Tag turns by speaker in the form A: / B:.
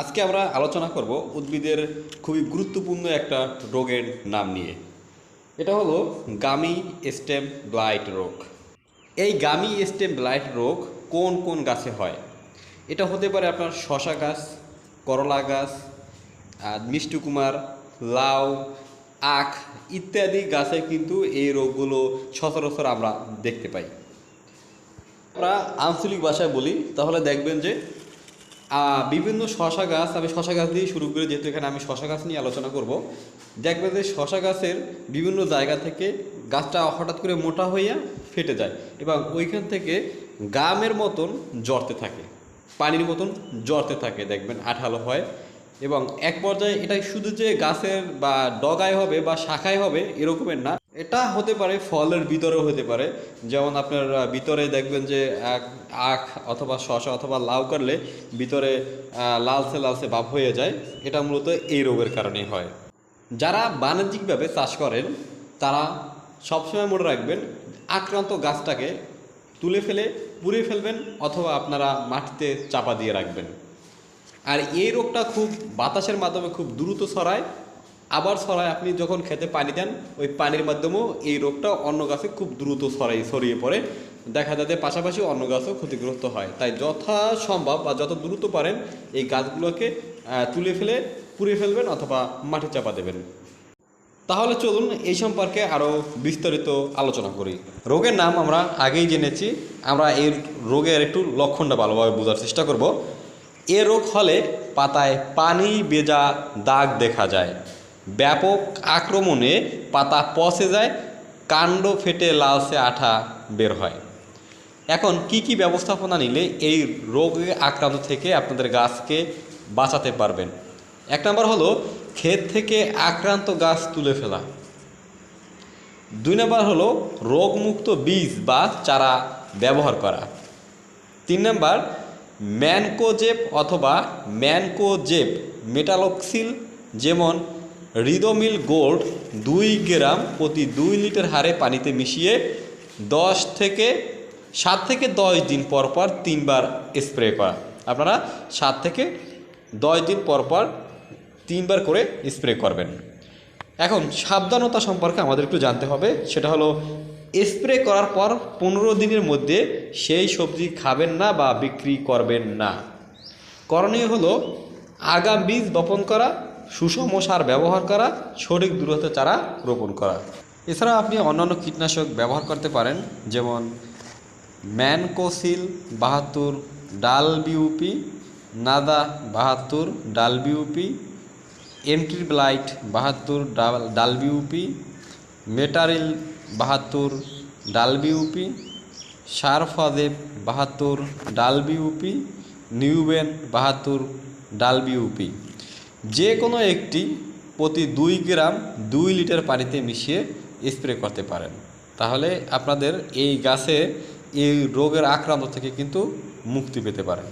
A: আজকে আমরা আলোচনা করব উদ্ভিদের খুবই গুরুত্বপূর্ণ একটা রোগের নাম নিয়ে। এটা হলো গামি স্টেম ব্লাইট রোগ। এই গামি স্টেম ব্লাইট রোগ কোন কোন গাছে হয়? এটা হতে পারে আপনার শশা গাছ, করলা গাছ, আর মিষ্টি কুমার, লাউ, আখ ইত্যাদি গাছে কিন্তু এই রোগগুলো সচরাচর আমরা দেখতে পাই। আমরা আঞ্চলিক ভাষায় বলি, তাহলে দেখবেন যে বিভিন্ন শশা গাছ, আমি শশা গাছ দিয়ে শুরু করে, যেহেতু এখানে আমি শশা গাছ নিয়ে আলোচনা করব। দেখবেন যে শশা গাছের বিভিন্ন জায়গা থেকে গাছটা হঠাৎ করে মোটা হইয়া ফেটে যায় এবং ওইখান থেকে গামের মতন জড়তে থাকে, পানির মতন জড়তে থাকে, দেখবেন আঠালো হয়। এবং এক পর্যায়ে এটা শুধু যে গাছের বা ডগায় হবে বা শাখায় হবে, এরকমের না এটা হতে পারে, ফলের ভিতরেও হতে পারে। যেমন আপনার ভিতরে দেখবেন যে আখ- অথবা শশা অথবা লাউ করলে ভিতরে লালসে লালচে ভাব হয়ে যায়। এটা মূলত এই রোগের কারণেই হয়। যারা বাণিজ্যিকভাবে চাষ করেন, তারা সবসময় মনে রাখবেন, আক্রান্ত গাছটাকে তুলে ফেলে, পুড়ে ফেলবেন অথবা আপনারা মাটিতে চাপা দিয়ে রাখবেন। আর এই রোগটা খুব বাতাসের মাধ্যমে খুব দ্রুত ছড়ায় আবার ছড়ায় আপনি যখন খেতে পানি দেন, ওই পানির মাধ্যমেও এই রোগটা অন্য গাছে খুব দ্রুত ছড়াই ছড়িয়ে পড়ে। দেখা যায় যে পাশাপাশি অন্য গাছও ক্ষতিগ্রস্ত হয়। তাই যথা সম্ভব বা যত দ্রুত পারেন, এই গাছগুলোকে তুলে ফেলে, পুড়ে ফেলবেন অথবা মাটি চাপা দেবেন। তাহলে চলুন এই সম্পর্কে আরও বিস্তারিত আলোচনা করি। রোগের নাম আমরা আগেই জেনেছি। আমরা এই রোগের একটু লক্ষণটা ভালোভাবে বোঝার চেষ্টা করব। এ রোগ হলে পাতায় পানি বেজা দাগ দেখা যায়। ব্যাপক আক্রমণে পাতা পচে যায়, কাণ্ড ফেটে লালচে আঠা বের হয়। এখন কি কি ব্যবস্থাপনা নিলে এই রোগে আক্রান্ত থেকে আপনাদের গাছকে বাঁচাতে পারবেন? এক নম্বর হলো ক্ষেত থেকে আক্রান্ত গাছ তুলে ফেলা। দুই নম্বর হলো রোগমুক্ত বীজ বা চারা ব্যবহার করা। তিন নম্বর ম্যানকোজেপ অথবা ম্যানকোজেপ মেটালক্সিল যেমন রিদোমিল গোল্ড দুই গ্রাম প্রতি দুই লিটার হারে পানিতে মিশিয়ে দশ থেকে সাত থেকে দশ দিন পর পর তিনবার স্প্রে করা। আপনারা সাত থেকে দশ দিন পর পর তিনবার করে স্প্রে করবেন। এখন সাবধানতা সম্পর্কে আমাদের একটু জানতে হবে। সেটা হলো, স্প্রে করার পর পনেরো দিনের মধ্যে সেই সবজি খাবেন না বা বিক্রি করবেন না। করণীয় হলো, আগাম বীজ বপন করা সুষম সার ব্যবহার করা, সঠিক দূরত্বে চারা রোপণ করা। এছাড়া আপনি অন্যান্য কীটনাশক ব্যবহার করতে পারেন, যেমন ম্যানকোসিল বাহাত্তর, ডাল বিউপি, নাদা বাহাত্তর, ডাল বিউপি এন্ট্রি ব্লাইট বাহাত্তর, ডাল ডাল বিউপি, মেটারিল বাহাত্তর, ডাল বিউপি সারফাদেব বাহাত্তর, ডাল বিউপি, নিউবেন বাহাত্তর, ডাল বিউপি। যে কোনো একটি প্রতি দুই গ্রাম দুই লিটার পানিতে মিশিয়ে স্প্রে করতে পারেন। তাহলে আপনাদের এই গাছে এই রোগের আক্রান্ত থেকে কিন্তু মুক্তি পেতে পারেন।